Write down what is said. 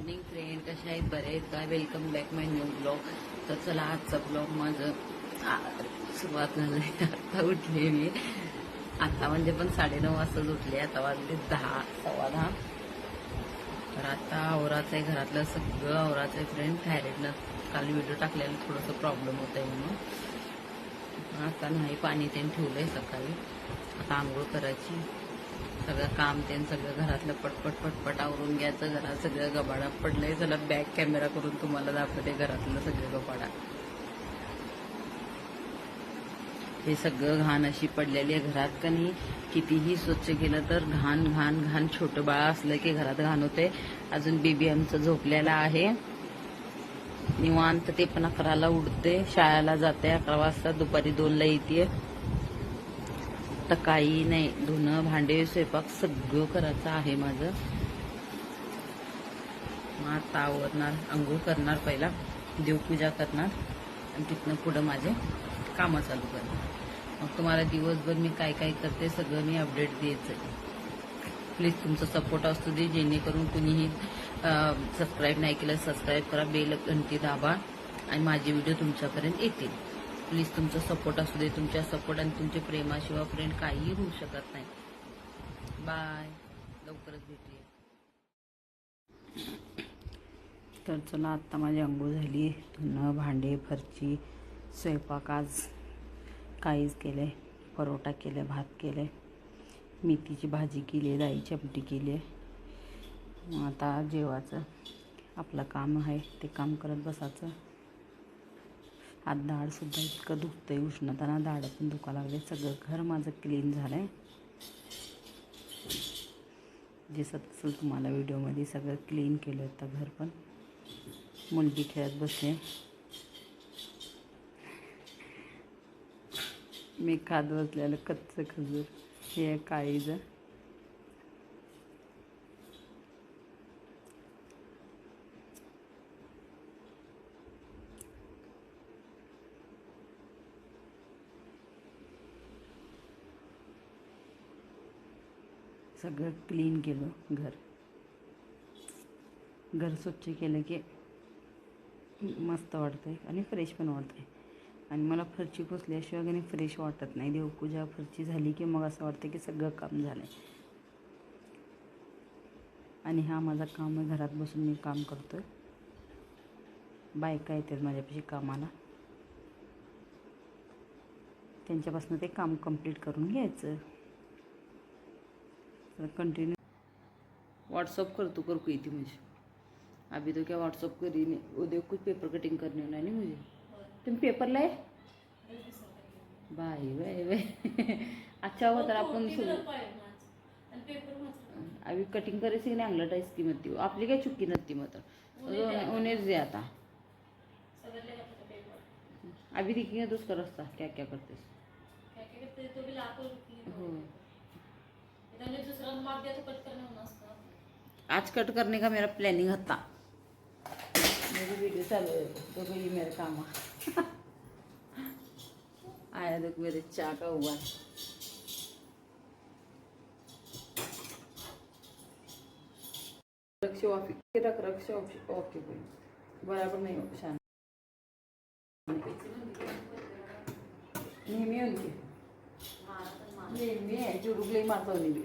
Morning friend कशा आहेत? बरे आहेत काय welcome back my new blog तर चला आजचा ब्लॉग माझं सुरुवात झाली आता उठले मी. आता म्हणजे पण साडेनऊ वाजताच उठले. आता वाजले दहा सव्वा दहा. तर आता औराचं आहे घरातलं सगळं. औराचं आहे फ्रेंड थायरॉइडनं काल व्हिडिओ टाकलेला थोडंसं प्रॉब्लेम होत आहे म्हणून आता नाही पाणी ते ठेवलंय सकाळी. आता आंघोळ करायची. सगळं काम ते सगळं घरातलं पटपट पटपट आवरून घ्यायचं घरात सगळं गबाडा पडलंय. चला बॅक कॅमेरा करून तुम्हाला दाखवते घरातलं सगळं गबाडा. हे सगळं घाण अशी पडलेली आहे घरात का नाही? कितीही स्वच्छ केलं तर घाण घाण घाण छोटं बाळ असलं की घरात घाण होते अजून बेबी आमचं झोपलेला आहे. निवांत ते पण अकराला उठते शाळेला जाते अकरा वाजता. दुपारी दोनला येते तर काही नाही धुणं भांडे स्वयंपाक सगळं करायचं आहे माझं. मग आता आवरणार आंघोळ करणार पहिला देवपूजा करणार आणि तिथनं पुढं माझे कामं चालू करणार. मग तुम्हाला दिवसभर मी काय काय करते सगळं मी अपडेट द्यायचं प्लीज तुमचा सपोर्ट असतो दे जेणेकरून कुणीही सबस्क्राईब नाही केलं सबस्क्राईब करा बेल घंटी दाबा आणि माझे व्हिडिओ तुमच्यापर्यंत येतील. प्लीज तुमचा सपोर्ट असू दे तुमच्या सपोर्ट आणि तुमच्या प्रेमाशिवाय फ्रेंड काहीही होऊ शकत नाही. बाय लवकरच भेटूया. तर चला आत्ता माझी अंघोळ झाली धुणं भांडे फरची स्वयंपाक आज काहीच केले परोटा केले भात केले मेथीची भाजी केली डाळीची आमटी केली मग आता जेवायचं. आपलं काम आहे ते काम करत बसायचं. आज दाढसुद्धा इतकं दुखतं आहे उष्णताना दाढ पण दुखा लागले. सगळं घर माझं क्लीन झालं आहे दिसत असेल तुम्हाला व्हिडिओमध्ये सगळं क्लीन केलं होतं घर पण. मुलगी खेळत बसले मी खात बसलेलं कच्चं खजूर. हे आहे सगळं क्लीन केलं घर. घर स्वच्छ केलं की मस्त वाटतंय आणि फ्रेश पण वाटतंय. आणि मला फरची पुसल्याशिवाय काही फ्रेश वाटत नाही. देवपूजा फरची झाली की मग असं वाटतं की सगळं काम झालं आहे आणि हा माझा काम आहे घरात बसून मी काम करतो आहे बायका येतात माझ्यापाशी कामाला. त्यांच्यापासून ते काम कंप्लीट करून घ्यायचं. कंटिन्यू व्हाट्सअप करतो कर कोई थी मुझे अभी तो क्या व्हाट्सअप करी नहीं उद्या कुछ पेपर कटिंग करने होना नहीं मुझे. तुम पेपर लाए बाय बाय बाय अच्छा हुआ तर आपण अभी कटिंग करे से नहीं अंगलट इसकी मत हो आपली काय चुकी नसती मत उन्हें जे आता. अभी देखेंगे तो उसका रास्ता? क्या क्या करते? हो. आज कट करने का मेरा प्लानिंग था मेरी वीडियो चालू तो भाई मेरे काम आया देख मेरे चाय का हुआ। है रक्ष ऑफ़िस रख रक्ष ओके बराबर नाही हो, शांत। नेहमी येऊन की नेहमी आहे उडुकली मारतो नेहमी